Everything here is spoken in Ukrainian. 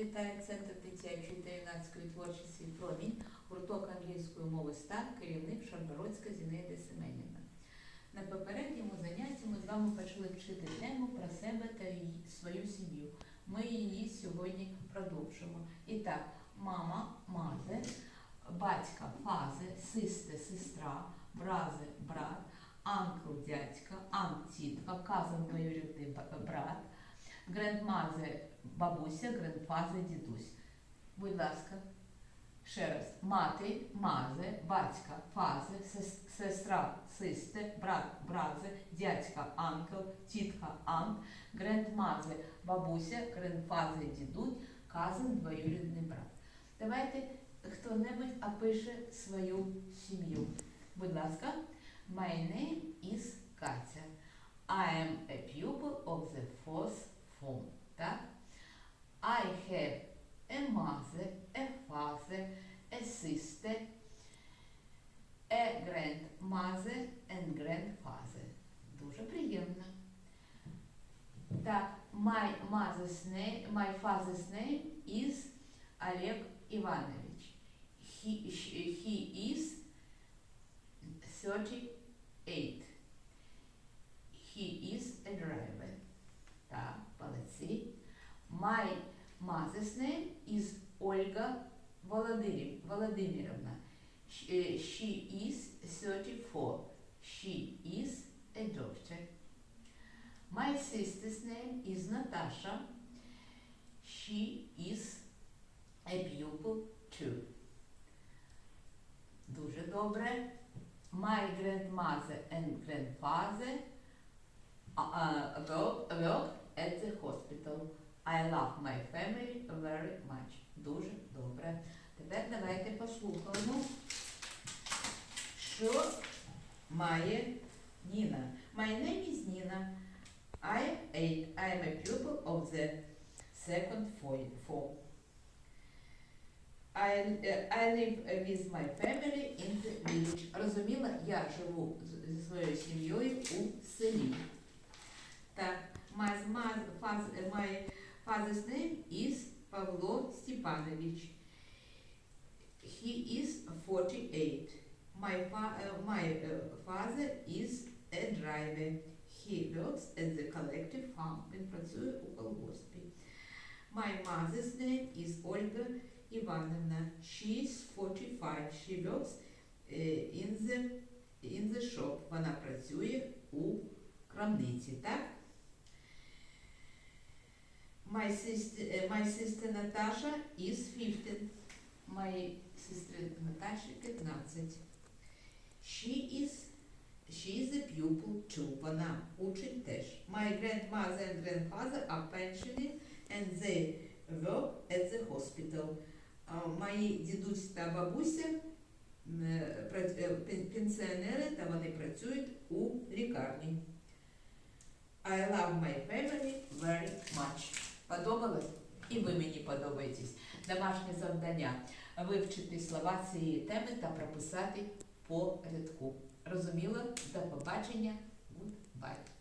вітає Центр дитячої та юнацької творчості «Промінь», гурток англійської мови «Стар», керівник Шаргородська Зінаїда Семенівна. На попередньому занятті ми з вами почали вчити тему про себе та свою сім'ю. Ми її сьогодні продовжимо. І так, мама, мазе, батька, фазе, систе, сестра, бразе, брат, анкл, дядька, ант, тітка, казан, двоюрідний брат, грандмазе, бабуся, грандфазе, дідусь. Будь ласка, ще раз. Мати, мазе, батька, фазе, сестра, систе, брат, бразе, дядька, анкл, тітка, ант, грандмазе, бабуся, грандфазе, дідусь, казан, двоюрідний брат. Давайте хто-небудь опише свою сім'ю. Будь ласка. My name is Катя. I am a pupil of the fourth form. Так? I have a mother, a father, a sister, a grandmother and grandfather. Дуже приємно. Так, my mother's name, my father's name is Олег Иванович. He, he, he is 38. My mother's name is Ольга Володимир, Володимировна. Sh- eh, She is 34. She is a doctor. My sister's name is Natasha. She is a pupil too. Дуже добре. My grandmother and grandfather uh, uh, work, work at the hospital. I love my family very much. Дуже добре. Тепер давайте послухаємо, що має Ніна. My name is Nina. I am. I am a pupil of the second fo- form. I, uh, I live uh, with my family in the village. Розуміла, я живу зі своєю сім'єю у father's name is Павло Степанович. He is 48. My, fa- uh, my uh, father is a driver. He works at the collective farm. Він працює у колгоспі. My mother's name is Olga Ivanovna. She is 45. She works uh, in the, in the shop. Вона працює у крамниці, так? My sister, uh, my sister Natasha is 15. Моїй сестри Наташі 15. She is She is a pupil too. Вона учень теж. My grandmother and grandfather are pensioners and they work at the hospital. Мої дідусь та бабуся е, е, пенсіонери та вони працюють у лікарні. I love my family very much. Подобалось? І ви мені подобаєтесь. Домашнє завдання вивчити слова цієї теми та прописати по рядку. Розуміло? До побачення. Goodbye.